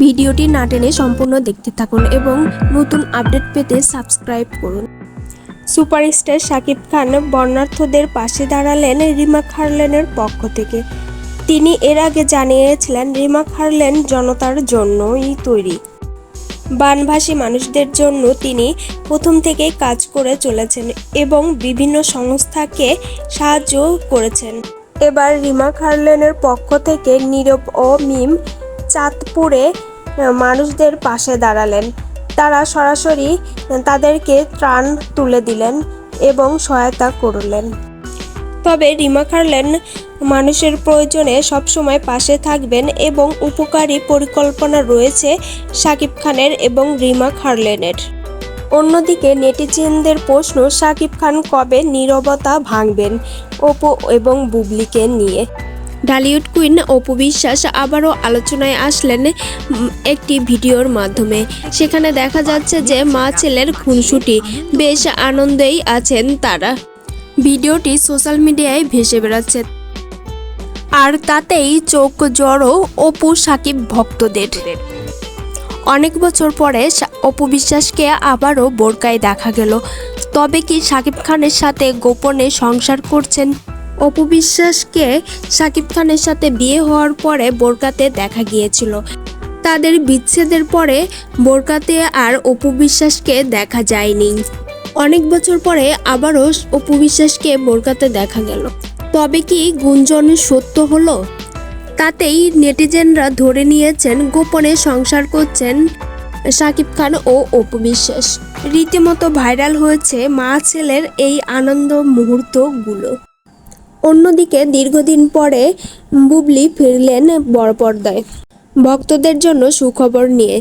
ভিডিওটি না টেনে সম্পূর্ণ দেখতে থাকুন এবং নতুন আপডেট পেতে সাবস্ক্রাইব করুন। সুপারস্টার শাকিব খান বর্ণার্থদের পাশে দাঁড়ালেন রিমা খারলেনের পক্ষ থেকে। তিনি এর আগে জানিয়েছিলেন, রিমা খারলেন জনতার জন্যই তৈরি। বানভাসী মানুষদের জন্য তিনি প্রথম থেকেই কাজ করে চলেছেন এবং বিভিন্ন সংস্থাকে সাহায্য করেছেন। এবার রিমা খারলেনের পক্ষ থেকে নীরব ও মিম চাঁদপুরে মানুষদের পাশে দাঁড়ালেন। তারা সরাসরি তাদেরকে ত্রাণ তুলে দিলেন এবং সহায়তা করলেন। তবে রিমা খারলেন, মানুষের প্রয়োজনে সবসময় পাশে থাকবেন এবং উপকারী পরিকল্পনা রয়েছে শাকিব খানের এবং রিমা খারলেনের। অন্যদিকে নেটিজেনদের প্রশ্ন শাকিব খান কবে নীরবতা ভাঙবেন, ওপো এবং বুবলিকে নিয়ে। ঢালিউড কুইন অপু বিশ্বাস আবারও আলোচনায় আসলেন একটি ভিডিওর মাধ্যমে। সেখানে দেখা যাচ্ছে যে মা ছেলের খুনসুটি। বেশ আনন্দেই আছেন তারা। ভিডিওটি সোশ্যাল মিডিয়ায় ভেসে বেড়াচ্ছে। আর তাতেই চোখ জড়ো অপু সাকিব ভক্তদের। অনেক বছর পরে অপু বিশ্বাসকে আবারও বোরকায় দেখা গেল। তবে কি সাকিব খানের সাথে গোপনে সংসার করছেন অপু বিশ্বাসকে সাকিব খানের সাথে বিয়ে হওয়ার পরে বোরকাতে দেখা গিয়েছিল। তাদের বিচ্ছেদের পরে বোরকাতে আর অপু বিশ্বাসকে দেখা যায়নি। অনেক বছর পরে আবারও অপু বিশ্বাসকে বোরকাতে দেখা গেল। তবে কি গুঞ্জন সত্য হলো? তাতেই নেটিজেনরা ধরে নিয়েছেন, গোপনে সংসার করছেন শাকিব খান ও অপু বিশ্বাস। রীতিমতো ভাইরাল হয়েছে মা ছেলের এই আনন্দ মুহূর্তগুলো। অন্যদিকে দীর্ঘদিন পরে বুবলি ফিরলেন বড় পর্দায় ভক্তদের জন্য সুখবর নিয়ে।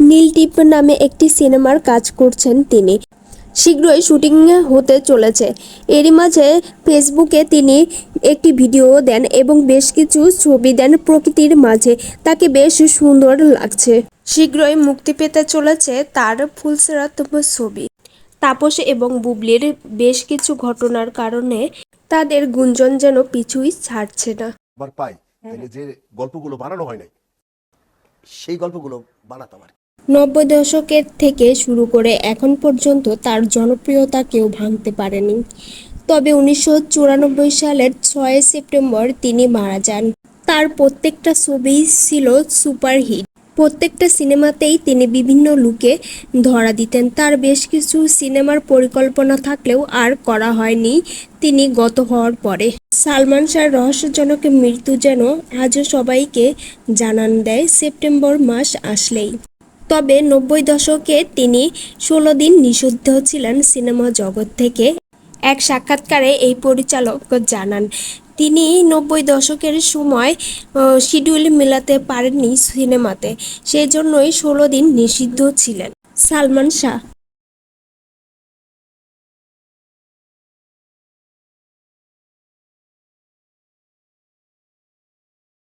নীল টিপ নামে একটি সিনেমার কাজ করছেন তিনি। শীঘ্রই শুটিং হতে চলেছে। এরই মাঝে ফেসবুকে তিনি একটি ভিডিও দেন এবং বেশ কিছু ছবি দেন প্রকৃতির মাঝে। তাকে বেশ সুন্দর লাগছে। শীঘ্রই মুক্তি পেতে চলেছে তার ফুলসেরাতম ছবি। তাপস এবং বুবলির বেশ কিছু ঘটনার কারণে তাদের গুঞ্জন যেন পিছুই ছাড়ছে না। আবার পাই তাহলে যে গল্পগুলো বানানো হয় নাই সেই গল্পগুলো বানাতাম আর নব্বই দশকের থেকে শুরু করে এখন পর্যন্ত তার জনপ্রিয়তা কেউ ভাঙতে পারেনি। তবে উনিশশো চুরানব্বই সালের ছয় সেপ্টেম্বর তিনি মারা যান। তার প্রত্যেকটা ছবিই ছিল সুপারহিট। প্রত্যেকটা সিনেমাতেই তিনি বিভিন্ন লুকে ধরা দিতেন। তার বেশ কিছু সিনেমার পরিকল্পনা থাকলেও আর করা হয়নি তিনি গত হওয়ার পরে। সালমান শাহর রহস্যজনক মৃত্যু যেন আজও সবাইকে জানান দেয় সেপ্টেম্বর মাস আসলেই। তবে নব্বই দশকে তিনি ষোলো দিন নিষিদ্ধ ছিলেন সিনেমা জগৎ থেকে। এক সাক্ষাৎকারে এই পরিচালক জানান তিনি নব্বই দশকের সময় শিডিউল মেলাতে পারেননি সিনেমাতে। সেই জন্যই ষোলো দিন নিষিদ্ধ ছিলেন। সালমান শাহ